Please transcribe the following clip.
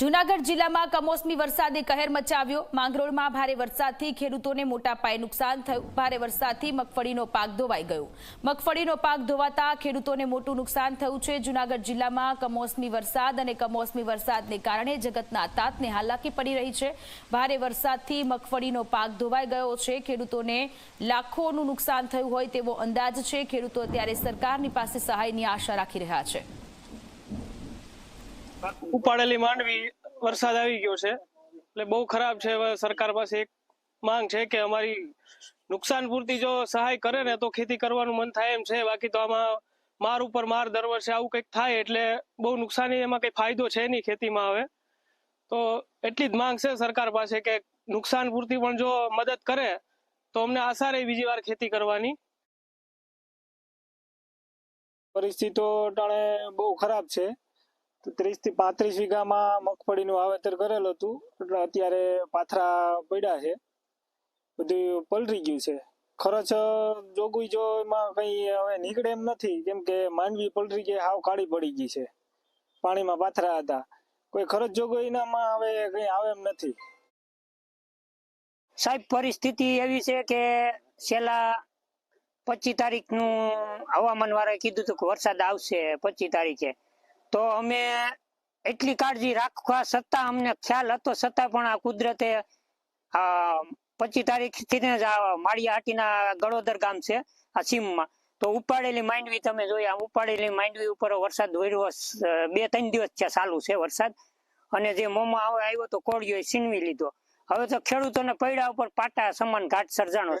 જૂનાગઢ જિલ્લામાં કમોસમી વરસાદે કહેર મચાવ્યો. માંગરોળમાં ભારે વરસાદથી ખેડૂતોને મોટા પાયે નુકસાન થયું. ભારે વરસાદથી મગફળીનો પાક ધોવાઈ ગયો. મગફળીનો પાક ધોવાતા ખેડૂતોને મોટું નુકસાન થયું છે. જૂનાગઢ જિલ્લામાં કમોસમી વરસાદ અને કમોસમી વરસાદને કારણે જગતના તાતને હાલાકી પડી રહી છે. ભારે વરસાદથી મગફળીનો પાક ધોવાઈ ગયો છે. ખેડૂતોને લાખોનું નુકસાન થયું હોય તેવો અંદાજ છે. ખેડૂતો અત્યારે સરકારની પાસે સહાયની આશા રાખી રહ્યા છે. ઉપાડેલી માંડવી વરસાદ આવી ગયો છે. એટલે બહુ ખરાબ છે. હવે સરકાર પાસે એક માંગ છે કે અમારી નુકસાન પૂરતી જો સહાય કરે ને તો ખેતી કરવાનું મન થાય એમ છે. બાકી તો આમાં માર ઉપર માર દર વર્ષે આવું કંઈક થાય એટલે બહુ નુકસાની એમાં કંઈ ફાયદો છે નહીં ખેતીમાં હવે. તો એટલી જ માંગ છે સરકાર પાસે કે નુકસાન પૂરતી પણ જો મદદ કરે તો અમને આશા રહી બીજી વાર ખેતી કરવાની. પરિસ્થિતિઓ ટાણે બહુ ખરાબ છે. ત્રીસથી પાંત્રીસ વીઘામાં મગફળીનું વાવેતર કરેલું હતું. એટલે અત્યારે પાથરા પડ્યા છે. બધું પલરી ગયું છે. ખર્ચ જોગુઈ જો એમાં કઈ હવે નીકળે એમ નથી. કેમ કે માંડવી પલરી ગઈ, હાવ કાળી પડી ગઈ છે. પાણીમાં પાથરા હતા. કોઈ ખર્ચ જોગુઈ એનામાં હવે કઈ આવે એમ નથી. સાહેબ, પરિસ્થિતિ એવી છે કે છેલ્લા પચીસ તારીખનું હવામાન વાળાએ કીધું હતું કે વરસાદ આવશે પચીસ તારીખે. તો અમે એટલી કાળજી રાખવા છતાં અમને ખ્યાલ હતો, છતાં પણ આ કુદરતે પચીસ તારીખથી માળિયા હાટીના ગળોદર ગામ છે, આ સીમમાં તો ઉપાડેલી માંડવી તમે જોઈ, આ ઉપાડેલી માંડવી ઉપર વરસાદ વર્યો બે ત્રણ દિવસ છે ચાલુ છે વરસાદ અને જે મોમાં આવે આવ્યો તો કોળિયો છીનવી લીધો હવે તો ખેડૂતોને પૈડા ઉપર પાટા સમાન ઘાટ સર્જાણો.